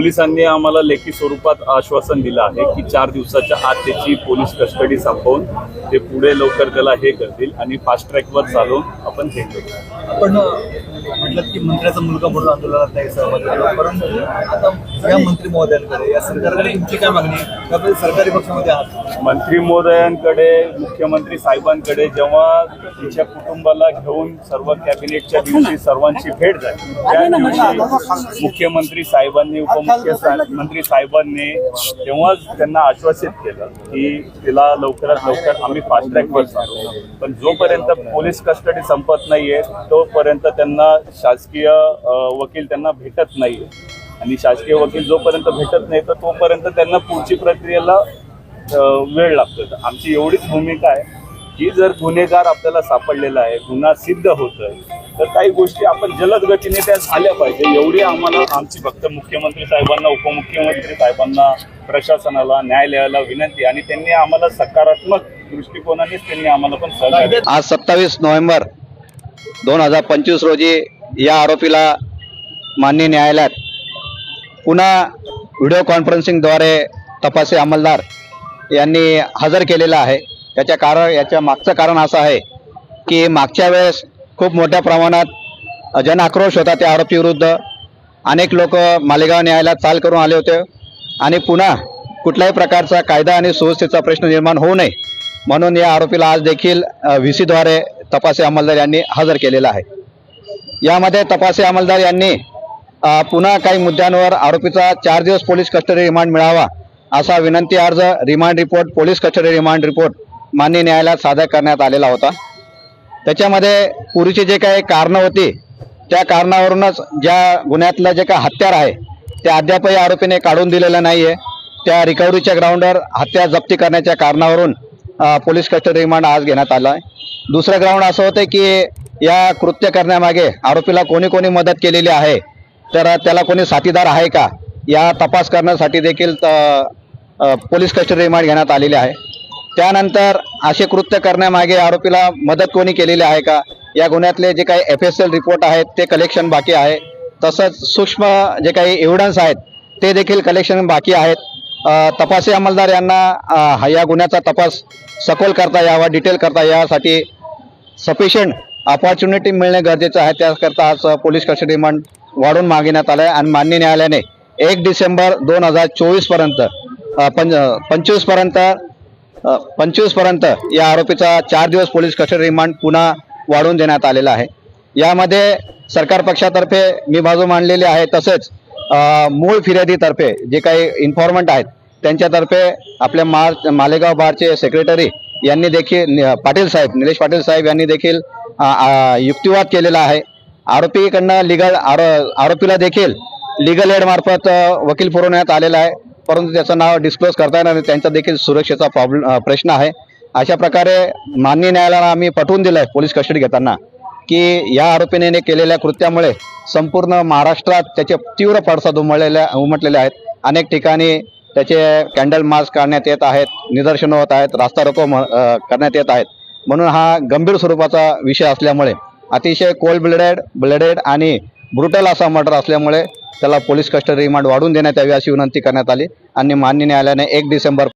पोलिसांनी आम्हाला लेखी स्वरूपात आश्वासन दिलं आहे की चार दिवसाच्या आत त्याची पोलीस कस्टडी संपवून ते पुढे लवकर त्याला हे करतील आणि फास्ट ट्रॅकवर चालवून आपण हे करू. आपण म्हटलं की मंत्र्याचा मुलगा म्हणून आंदोलनात नाही सहमत झाला. परंतु आता या मंत्री महोदयांकडे या सरकारकडे तुमची काय मागणी सरकारी पक्षामध्ये आहात? मंत्री महोदयांकडे मुख्यमंत्री साहेबांकडे जेव्हा तिच्या कुटुंबाला घेऊन सर्व कॅबिनेटच्या दिवशी सर्वांची भेट झाली त्या दिवशी मुख्यमंत्री साहेबांनी उपमुख्यमंत्री साहेबांनी तेव्हाच त्यांना आश्वासित केलं की तिला लवकरात लवकर आम्ही फास्ट ट्रॅकवर चालू पण जोपर्यंत पोलीस कस्टडी संपत नाहीये तोपर्यंत त्यांना शासकीय वकील त्यांना भेटत नाहीये. आणि शासकीय वकील जोपर्यंत भेटत नाही तर तोपर्यंत त्यांना पुढची प्रक्रियेला वेळ लागतो. तर आमची एवढीच भूमिका आहे की जर गुन्हेगार आपल्याला सापडलेला आहे गुन्हा सिद्ध होतोय तर काही गोष्टी आपण जलद गतीने त्या झाल्या पाहिजे एवढी आम्हाला आमची फक्त मुख्यमंत्री साहेबांना उपमुख्यमंत्री साहेबांना प्रशासनाला न्यायालयाला विनंती आणि त्यांनी आम्हाला सकारात्मक दृष्टिकोनानेच त्यांनी आम्हाला पण सहकार्य आज सत्तावीस नोव्हेंबर दोन हजार पंचवीस रोजी या आरोपीला मान्य न्यायालयात पुन्हा व्हिडिओ कॉन्फरन्सिंगद्वारे तपासी अंमलदार यांनी हजर केलेला आहे. त्याच्या कारण याच्या मागचं कारण असं आहे की मागच्या वेळेस खूप मोठ्या प्रमाणात जनआक्रोश होता त्या आरोपीविरुद्ध अनेक लोक मालेगाव न्यायालयात चाल करून आले होते आणि पुन्हा कुठल्याही प्रकारचा कायदा आणि सुव्यवस्थेचा प्रश्न निर्माण होऊ नये म्हणून या आरोपीला आज देखील व्ही सीद्वारे तपासी अंमलदार यांनी हजर केलेला आहे. यामध्ये तपासी अंमलदार यांनी पुन्हा काही मुद्द्यांवर आरोपीचा चार दिवस पोलीस कस्टडी रिमांड मिळावा असा विनंती अर्ज remand report police custody remand report मान्य न्यायालयात सादर करण्यात आलेला होता. त्याच्यामध्ये पूर्वीची जे काही कारणं होती त्या कारणावरूनच ज्या गुन्ह्यातलं जे काही हत्यार आहे ते अद्यापही आरोपीने काढून दिलेलं नाही आहे त्या रिकव्हरीच्या ग्राउंडवर हत्या जप्ती करण्याच्या कारणावरून पोलीस कस्टडी रिमांड आज घेण्यात आला आहे. दुसरं ग्राउंड असं होतं की या कृत्य करण्यामागे आरोपीला कोणी कोणी मदत केलेली आहे तर त्याला कोणी साथीदार आहे का या तपास करण्यासाठी देखील त- पोलीस कस्टडी रिमांड घेण्यात आलेली आहे. त्यानंतर असे कृत्य करण्यामागे आरोपीला मदत कोणी केलेली आहे का? या गुन्ह्यातले जे काही एफ एस एल रिपोर्ट आहेत ते कलेक्शन बाकी आहे. तसंच सूक्ष्म जे काही एव्हिडन्स आहेत ते देखील कलेक्शन बाकी आहेत. तपासी अंमलदार यांना या गुन्ह्याचा तपास सखोल करता यावा डिटेल करता यासाठी सफिशियंट अपॉर्च्युनिटी मिळणे गरजेचं आहे. त्याकरता आज पोलीस कस्टडी रिमांड वाढून मागण्यात आलं आहे आणि मान्य न्यायालयाने एक डिसेंबर दोन हजार चोवीसपर्यंत पंच पंचवीसपर्यंत पंचवीसपर्यंत या आरोपीचा चार दिवस पोलीस कस्टडी रिमांड पुन्हा वाढवून देण्यात आलेला आहे. यामध्ये सरकार पक्षातर्फे मी बाजू मांडलेली आहे तसेच मूळ फिर्यादीतर्फे जे काही इन्फॉर्मंट आहेत त्यांच्यातर्फे आपल्या मार मालेगाव बारचे सेक्रेटरी यांनी देखील पाटील साहेब निलेश पाटील साहेब यांनी देखील युक्तिवाद केलेला आहे. आरोपीकडनं लिगल आरो आरोपीला देखील लिगल एडमार्फत वकील पुरवण्यात आलेला आहे. परंतु त्याचं नाव डिस्क्लोज करता येणार नाही त्यांचा देखील सुरक्षेचा प्रॉब्लेम प्रश्न आहे. अशा प्रकारे मान्य न्यायालयाला आम्ही पटवून दिलं आहे पोलीस कस्टडी घेताना की या आरोपीने केलेल्या कृत्यामुळे संपूर्ण महाराष्ट्रात त्याचे तीव्र पडसाद उमटलेल्या उमटलेले आहेत. अनेक ठिकाणी त्याचे कॅन्डल मार्च काढण्यात येत आहेत निदर्शनं होत आहेत रास्ता रोको म- करण्यात येत आहेत. म्हणून हा गंभीर स्वरूपाचा विषय असल्यामुळे अतिशय कोल्ड ब्लडेड ब्लडेड आणि ब्रुटल असा मर्डर असल्यामुळे त्याला पोलीस कस्टडी रिमांड वाढवून देण्यात यावी अशी विनंती करण्यात आली. आणि मान्य न्यायालयाने एक डिसेंबर